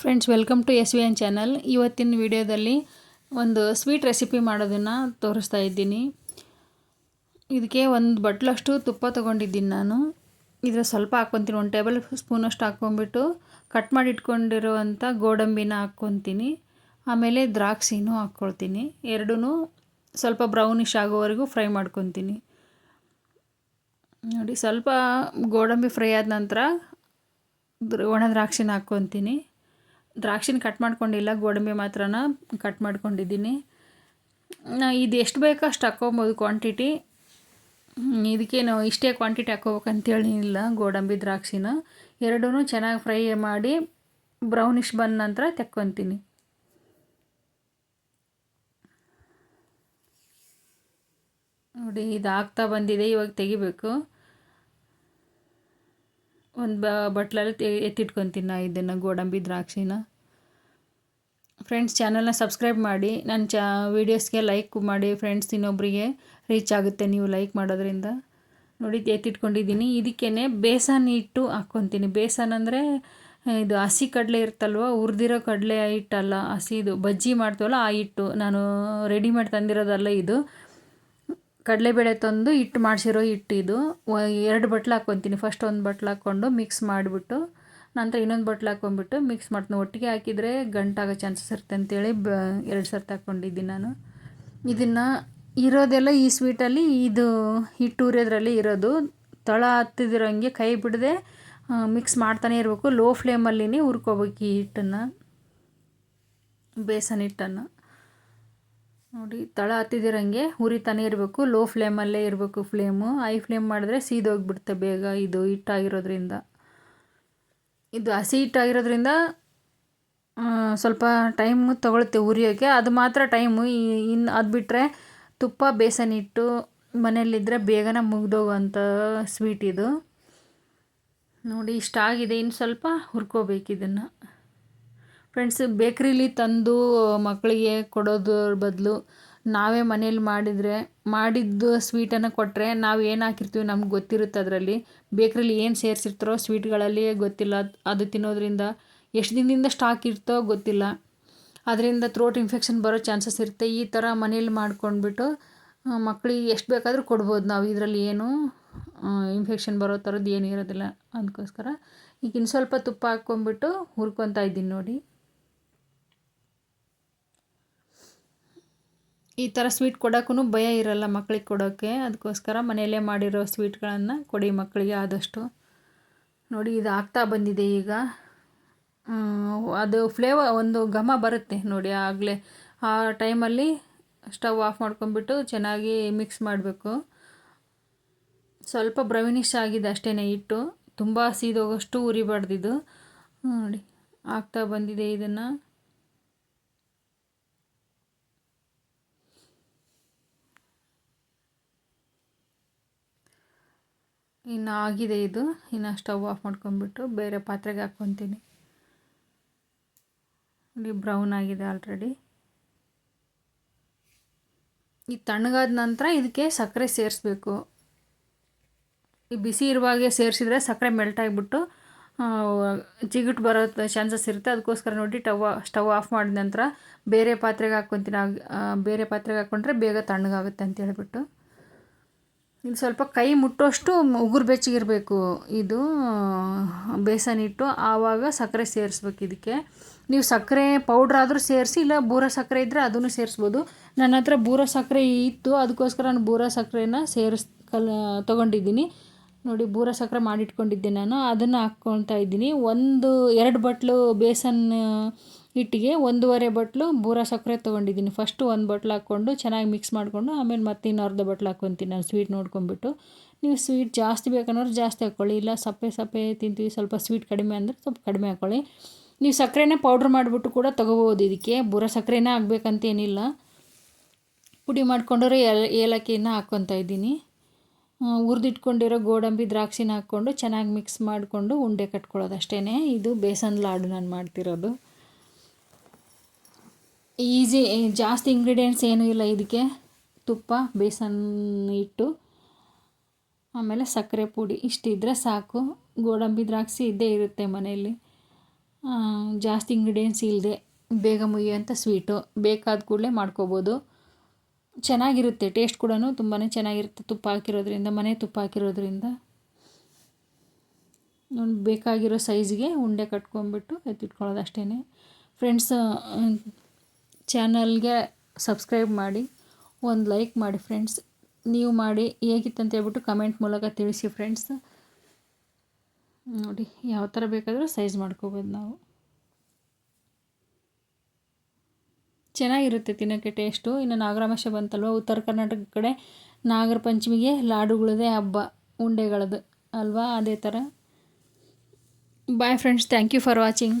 Friends welcome to S V N channel ಇವತ್ತಿನ ವಿಡಿಯೋದಲ್ಲಿ ಒಂದು ಸ್ವೀಟ್ ರೆಸಿಪಿ ಮಾಡೋದನ್ನು ತೋರಿಸ್ತಾ ಇದ್ದೀನಿ. ಇದಕ್ಕೆ ಒಂದು ಬಟ್ಲಷ್ಟು ತುಪ್ಪ ತೊಗೊಂಡಿದ್ದೀನಿ ನಾನು. ಇದರ ಸ್ವಲ್ಪ ಹಾಕ್ಕೊತೀನಿ. ಒಂದು ಟೇಬಲ್ ಸ್ಪೂನಷ್ಟು ಹಾಕ್ಕೊಂಡ್ಬಿಟ್ಟು ಕಟ್ ಮಾಡಿ ಇಟ್ಕೊಂಡಿರುವಂಥ ಗೋಡಂಬಿನ ಹಾಕ್ಕೊತೀನಿ. ಆಮೇಲೆ ದ್ರಾಕ್ಷಿನೂ ಹಾಕ್ಕೊಳ್ತೀನಿ. ಎರಡೂ ಸ್ವಲ್ಪ ಬ್ರೌನಿಶ್ ಆಗೋವರೆಗೂ ಫ್ರೈ ಮಾಡ್ಕೊತೀನಿ. ನೋಡಿ, ಸ್ವಲ್ಪ ಗೋಡಂಬಿ ಫ್ರೈ ಆದ ನಂತರ ಒಣ ದ್ರಾಕ್ಷಿನ ಹಾಕ್ಕೊತೀನಿ. ದ್ರಾಕ್ಷಿನ ಕಟ್ ಮಾಡ್ಕೊಂಡಿಲ್ಲ, ಗೋಡಂಬಿ ಮಾತ್ರನ ಕಟ್ ಮಾಡ್ಕೊಂಡಿದ್ದೀನಿ. ಇದು ಎಷ್ಟು ಬೇಕೋ ಅಷ್ಟು ಹಾಕ್ಕೊಬೋದು ಕ್ವಾಂಟಿಟಿ ಇದಕ್ಕೇನು ಇಷ್ಟೇ ಕ್ವಾಂಟಿಟಿ ಹಾಕ್ಕೋಬೇಕಂತೇಳಿ ಇಲ್ಲ ಗೋಡಂಬಿ ದ್ರಾಕ್ಷಿನ. ಎರಡೂ ಚೆನ್ನಾಗಿ ಫ್ರೈ ಮಾಡಿ ಬ್ರೌನಿಷ್ ಬಂದ ನಂತರ ತೆಕ್ಕೊತೀನಿ. ನೋಡಿ ಇದು ಆಗ್ತಾ ಬಂದಿದೆ, ಇವಾಗ ತೆಗಿಬೇಕು. ಒಂದು ಬಟ್ಲಲ್ಲಿ ಎತ್ತಿಟ್ಕೊತೀನಿ ನಾ ಇದನ್ನು, ಗೋಡಂಬಿ ದ್ರಾಕ್ಷಿನ. ಫ್ರೆಂಡ್ಸ್ ಚಾನಲ್ನ ಸಬ್ಸ್ಕ್ರೈಬ್ ಮಾಡಿ. ನನ್ನ ಚಾ ವೀಡಿಯೋಸ್ಗೆ ಲೈಕ್ ಮಾಡಿ ಫ್ರೆಂಡ್ಸ್ ಇನ್ನೊಬ್ಬರಿಗೆ ರೀಚ್ ಆಗುತ್ತೆ ನೀವು ಲೈಕ್ ಮಾಡೋದ್ರಿಂದ. ನೋಡಿ, ಎತ್ತಿಟ್ಕೊಂಡಿದ್ದೀನಿ. ಇದಕ್ಕೇ ಬೇಸನ್ ಹಿಟ್ಟು ಹಾಕ್ಕೊತೀನಿ. ಬೇಸನ್ ಅಂದರೆ ಇದು ಹಸಿ ಕಡಲೆ ಇರ್ತಲ್ವ, ಹುರಿದಿರೋ ಕಡಲೆ ಹಿಟ್ಟಲ್ಲ ಹಸಿದು ಬಜ್ಜಿ ಮಾಡ್ತೀವಲ್ಲ, ಆ ಹಿಟ್ಟು ನಾನು ರೆಡಿಮೇಡ್ ತಂದಿರೋದಲ್ಲ ಇದು. ಕಡಲೆಬೇಳೆ ತಂದು ಹಿಟ್ಟು ಮಾಡಿಸಿರೋ ಇದು. ಎರಡು ಬಟ್ಲು ಹಾಕ್ಕೊತೀನಿ ಫಸ್ಟ್ ಒಂದು ಬಟ್ಲು ಹಾಕ್ಕೊಂಡು ಮಿಕ್ಸ್ ಮಾಡಿಬಿಟ್ಟು, ನಂತರ ಇನ್ನೊಂದು ಬಟ್ಲು ಹಾಕ್ಕೊಂಡ್ಬಿಟ್ಟು ಮಿಕ್ಸ್ ಮಾಡ್ತೀನಿ. ಒಟ್ಟಿಗೆ ಹಾಕಿದರೆ ಗಂಟಾಗೋ ಚಾನ್ಸಸ್ ಇರುತ್ತೆ ಅಂತೇಳಿ ಬ, ಎರಡು ಸರ್ತಿ ಹಾಕ್ಕೊಂಡಿದ್ದೀನಿ ನಾನು. ಇದನ್ನು ಇರೋದೆಲ್ಲ ಈ ಸ್ವೀಟಲ್ಲಿ ಇದು ಹಿಟ್ಟು ಉರಿಯೋದ್ರಲ್ಲಿ ಇರೋದು. ತಳ ಹತ್ತಿದಿರೋಂಗೆ ಕೈ ಬಿಡದೆ ಮಿಕ್ಸ್ ಮಾಡ್ತಾನೆ ಇರಬೇಕು. ಲೋ ಫ್ಲೇಮಲ್ಲಿನೇ ಹುರ್ಕೋಬೇಕು ಈ ಹಿಟ್ಟನ್ನು. ಬೇಸನ್ ಹಿಟ್ಟನ್ನು. ನೋಡಿ, ತಳ ಹತ್ತಿದಿರಂಗೆ ಉರಿತಾನೆ ಇರಬೇಕು ಲೋ ಫ್ಲೇಮಲ್ಲೇ ಇರಬೇಕು ಫ್ಲೇಮು ಹೈ ಫ್ಲೇಮ್ ಮಾಡಿದ್ರೆ ಸೀದೋಗ್ಬಿಡುತ್ತೆ ಬೇಗ ಇದು ಹಿಟ್ಟಾಗಿರೋದ್ರಿಂದ. ಇದು ಹಸಿ ಹಿಟ್ಟಾಗಿರೋದ್ರಿಂದ ಸ್ವಲ್ಪ ಟೈಮ್ ತೊಗೊಳುತ್ತೆ ಉರಿಯೋಕ್ಕೆ ಅದು ಮಾತ್ರ ಟೈಮು ಇನ್ನು ಅದು ಬಿಟ್ಟರೆ ತುಪ್ಪ, ಬೇಸನ್ ಇಟ್ಟು ಮನೆಯಲ್ಲಿದ್ದರೆ ಬೇಗನೆ ಮುಗ್ದೋಗುವಂಥ ಸ್ವೀಟ್ ಇದು. ನೋಡಿ ಇಷ್ಟ ಆಗಿದೆ ಇನ್ನು ಸ್ವಲ್ಪ ಹುರ್ಕೋಬೇಕು ಇದನ್ನು. ಫ್ರೆಂಡ್ಸ್ ಬೇಕ್ರಿಲಿ ತಂದು ಮಕ್ಕಳಿಗೆ ಕೊಡೋದ್ರ ಬದಲು ನಾವೇ ಮನೇಲಿ ಮಾಡಿದರೆ, ಮಾಡಿದ್ದು ಸ್ವೀಟನ್ನು ಕೊಟ್ಟರೆ ನಾವು ಏನು ಹಾಕಿರ್ತೀವಿ ನಮ್ಗೆ ಗೊತ್ತಿರುತ್ತೆ ಅದರಲ್ಲಿ. ಬೇಕ್ರಿಲಿ ಏನು ಸೇರಿಸಿರ್ತಾರೋ ಸ್ವೀಟ್ಗಳಲ್ಲಿ ಗೊತ್ತಿಲ್ಲ. ಅದು ತಿನ್ನೋದ್ರಿಂದ ಎಷ್ಟು ದಿನದಿಂದ ಸ್ಟಾಕ್ ಇರ್ತೋ ಗೊತ್ತಿಲ್ಲ. ಅದರಿಂದ ಥ್ರೋಟ್ ಇನ್ಫೆಕ್ಷನ್ ಬರೋ ಚಾನ್ಸಸ್ ಇರುತ್ತೆ. ಈ ಥರ ಮನೇಲಿ ಮಾಡ್ಕೊಂಡ್ಬಿಟ್ಟು ಮಕ್ಕಳಿಗೆ ಎಷ್ಟು ಬೇಕಾದರೂ ಕೊಡ್ಬೋದು ನಾವು. ಇದರಲ್ಲಿ ಏನು ಇನ್ಫೆಕ್ಷನ್ ಬರೋ ಥರದ್ದು ಏನೂ ಇರೋದಿಲ್ಲ. ಅದಕ್ಕೋಸ್ಕರ ಈಗ ಇನ್ನು ಸ್ವಲ್ಪ ತುಪ್ಪ ಹಾಕ್ಕೊಂಬಿಟ್ಟು ಹುರ್ಕೊತಾ ಇದ್ದೀನಿ ನೋಡಿ. ಈ ಥರ ಸ್ವೀಟ್ ಕೊಡೋಕ್ಕೂ ಭಯ ಇರಲ್ಲ ಮಕ್ಳಿಗೆ ಕೊಡೋಕ್ಕೆ ಅದಕ್ಕೋಸ್ಕರ ಮನೆಯಲ್ಲೇ ಮಾಡಿರೋ ಸ್ವೀಟ್ಗಳನ್ನು ಕೊಡಿ ಮಕ್ಕಳಿಗೆ ಆದಷ್ಟು. ನೋಡಿ ಇದು ಆಗ್ತಾ ಬಂದಿದೆ ಈಗ. ಅದು ಫ್ಲೇವರ್ ಒಂದು ಘಮ ಬರುತ್ತೆ ನೋಡಿ ಆಗಲೇ. ಆ ಟೈಮಲ್ಲಿ ಸ್ಟವ್ ಆಫ್ ಮಾಡ್ಕೊಂಬಿಟ್ಟು ಚೆನ್ನಾಗಿ ಮಿಕ್ಸ್ ಮಾಡಬೇಕು. ಸ್ವಲ್ಪ ಬ್ರೌನಿಶ್ ಆಗಿದೆ ಅಷ್ಟೇ ಹಿಟ್ಟು. ತುಂಬ ಸೀದೋಗೋಷ್ಟು ಉರಿಬಾರ್ದಿದ್ದು ನೋಡಿ ಆಗ್ತಾ ಬಂದಿದೆ ಇದನ್ನು. ಇನ್ನು ಆಗಿದೆ ಇದು. ಇನ್ನು ಸ್ಟವ್ ಆಫ್ ಮಾಡ್ಕೊಂಡ್ಬಿಟ್ಟು ಬೇರೆ ಪಾತ್ರೆಗೆ ಹಾಕ್ಕೊತೀನಿ. ನೋಡಿ ಬ್ರೌನ್ ಆಗಿದೆ ಆಲ್ರೆಡಿ. ಈ ತಣ್ಣಗಾದ ನಂತರ ಇದಕ್ಕೆ ಸಕ್ಕರೆ ಸೇರಿಸ್ಬೇಕು. ಈ ಬಿಸಿ ಇರುವಾಗೆ ಸೇರಿಸಿದ್ರೆ ಸಕ್ಕರೆ ಮೆಲ್ಟ್ ಆಗಿಬಿಟ್ಟು ಜಿಗುಟ್ ಬರೋ ಚಾನ್ಸಸ್ ಇರುತ್ತೆ. ಅದಕ್ಕೋಸ್ಕರ ನೋಡಿ ಟವ್, ಸ್ಟವ್ ಆಫ್ ಮಾಡಿದ ನಂತರ ಬೇರೆ ಪಾತ್ರೆಗೆ ಹಾಕ್ಕೊತೀನಿ. ಬೇರೆ ಪಾತ್ರೆಗೆ ಹಾಕ್ಕೊಂಡ್ರೆ ಬೇಗ ತಣ್ಣಗಾಗುತ್ತೆ ಅಂತ ಹೇಳ್ಬಿಟ್ಟು. ಇದು ಸ್ವಲ್ಪ ಕೈ ಮುಟ್ಟೋಷ್ಟು ಉಗುರು ಬೆಚ್ಚಗಿರಬೇಕು. ಇದು ಬೇಸನ್ ಇಟ್ಟು ಆವಾಗ ಸಕ್ಕರೆ ಸೇರಿಸ್ಬೇಕು ಇದಕ್ಕೆ. ನೀವು ಸಕ್ಕರೆ ಪೌಡ್ರ್ ಆದರೂ ಸೇರಿಸಿ, ಇಲ್ಲ ಬೂರ ಸಕ್ಕರೆ ಇದ್ದರೆ ಅದನ್ನು ಸೇರಿಸ್ಬೋದು. ನನ್ನ ಹತ್ರ ಬೂರ ಸಕ್ಕರೆ ಇತ್ತು, ಅದಕ್ಕೋಸ್ಕರ ನಾನು ಬೂರ ಸಕ್ಕರೆನ ಸೇರಿಸ್, ಕಲ್, ತೊಗೊಂಡಿದ್ದೀನಿ. ನೋಡಿ, ಬೂರ ಸಕ್ಕರೆ ಮಾಡಿಟ್ಕೊಂಡಿದ್ದೆ ನಾನು. ಅದನ್ನು ಹಾಕ್ಕೊಳ್ತಾ ಇದ್ದೀನಿ. ಒಂದು, ಎರಡು ಬಟ್ಲು ಬೇಸನ್ ಹಿಟ್ಟಿಗೆ ಒಂದೂವರೆ ಬಟ್ಲು ಬೂರ ಸಕ್ಕರೆ ತೊಗೊಂಡಿದ್ದೀನಿ. ಫಸ್ಟು ಒಂದು ಬಟ್ಲು ಹಾಕ್ಕೊಂಡು ಚೆನ್ನಾಗಿ ಮಿಕ್ಸ್ ಮಾಡಿಕೊಂಡು, ಆಮೇಲೆ ಮತ್ತೆ ಇನ್ನು ಅರ್ಧ ಬಟ್ಲು ಹಾಕ್ಕೊತೀನಿ ನಾನು ಸ್ವೀಟ್ ನೋಡ್ಕೊಂಬಿಟ್ಟು ನೀವು ಸ್ವೀಟ್ ಜಾಸ್ತಿ ಬೇಕನ್ನೋರು ಜಾಸ್ತಿ ಹಾಕ್ಕೊಳ್ಳಿ ಇಲ್ಲ ಸಪ್ಪೆ ಸಪ್ಪೆ ತಿಂತೀವಿ ಸ್ವಲ್ಪ ಸ್ವೀಟ್ ಕಡಿಮೆ ಅಂದರೆ ಸ್ವಲ್ಪ ಕಡಿಮೆ ಹಾಕ್ಕೊಳ್ಳಿ ನೀವು ಸಕ್ಕರೆನೇ ಪೌಡ್ರ್ ಮಾಡಿಬಿಟ್ಟು ಕೂಡ ತೊಗೋಬೋದು ಇದಕ್ಕೆ, ಬುರ ಸಕ್ಕರೆನೇ ಆಗಬೇಕಂತೇನಿಲ್ಲ ಪುಡಿ ಮಾಡ್ಕೊಂಡ್ರೆ ಏಲ, ಏಲಕ್ಕಿನ ಹಾಕ್ಕೊತಾ ಇದ್ದೀನಿ. ಹುರಿದಿಟ್ಕೊಂಡಿರೋ ಗೋಡಂಬಿ ದ್ರಾಕ್ಷಿನ ಹಾಕ್ಕೊಂಡು ಚೆನ್ನಾಗಿ ಮಿಕ್ಸ್ ಮಾಡಿಕೊಂಡು ಉಂಡೆ ಕಟ್ಕೊಳ್ಳೋದು ಅಷ್ಟೇ ಇದು ಬೇಸನ್ ಲಾಡು ನಾನು ಮಾಡ್ತಿರೋದು. ಈಸಿ ಜಾಸ್ತಿ ಇಂಗ್ರೀಡಿಯೆಂಟ್ಸ್ ಏನೂ ಇಲ್ಲ ಇದಕ್ಕೆ. ತುಪ್ಪ, ಬೇಸನ್ ಹಿಟ್ಟು ಆಮೇಲೆ ಸಕ್ಕರೆ ಪುಡಿ ಇಷ್ಟಿದ್ರೆ ಸಾಕು. ಗೋಡಂಬಿ, ದ್ರಾಕ್ಷಿ ಇದ್ದೇ ಇರುತ್ತೆ ಮನೆಯಲ್ಲಿ. ಜಾಸ್ತಿ ಇಂಗ್ರೀಡಿಯೆಂಟ್ಸ್ ಇಲ್ಲದೆ ಬೇಗ ಮುಗಿಯೋಂಥ ಸ್ವೀಟು ಬೇಕಾದ ಕೂಡಲೇ ಮಾಡ್ಕೋಬೋದು. ಚೆನ್ನಾಗಿರುತ್ತೆ ಟೇಸ್ಟ್ ಕೂಡ ತುಂಬಾ ಚೆನ್ನಾಗಿರುತ್ತೆ ತುಪ್ಪ ಹಾಕಿರೋದ್ರಿಂದ, ಮನೆ ತುಪ್ಪ ಹಾಕಿರೋದ್ರಿಂದ. ಬೇಕಾಗಿರೋ ಸೈಜ್ಗೆ ಉಂಡೆ ಕಟ್ಕೊಂಡ್ಬಿಟ್ಟು ಎತ್ತಿಟ್ಕೊಳ್ಳೋದು ಅಷ್ಟೇ ಫ್ರೆಂಡ್ಸ್ ಚಾನಲ್ಗೆ ಸಬ್ಸ್ಕ್ರೈಬ್ ಮಾಡಿ, ಒಂದು ಲೈಕ್ ಮಾಡಿ ಫ್ರೆಂಡ್ಸ್. ನೀವು ಮಾಡಿ, ಹೇಗಿತ್ತು ಅಂತ ಹೇಳ್ಬಿಟ್ಟು ಕಮೆಂಟ್ ಮೂಲಕ ತಿಳಿಸಿ ಫ್ರೆಂಡ್ಸ್. ನೋಡಿ, ಯಾವ ಥರ ಬೇಕಾದರೂ ಸೈಜ್ ಮಾಡ್ಕೋಬೋದು ನಾವು. ಚೆನ್ನಾಗಿರುತ್ತೆ ತಿನ್ನೋಕ್ಕೆ ಟೇಸ್ಟು. ಇನ್ನು ನಾಗರಾಮಾಷ ಬಂತಲ್ವ? ಉತ್ತರ ಕರ್ನಾಟಕ ಕಡೆ ನಾಗರ ಪಂಚಮಿಗೆ ಲಾಡುಗಳದೇ ಹಬ್ಬ, ಉಂಡೆಗಳದ್ದು. ಅಲ್ವಾ? ಅದೇ ಥರ. Bye friends thank you for watching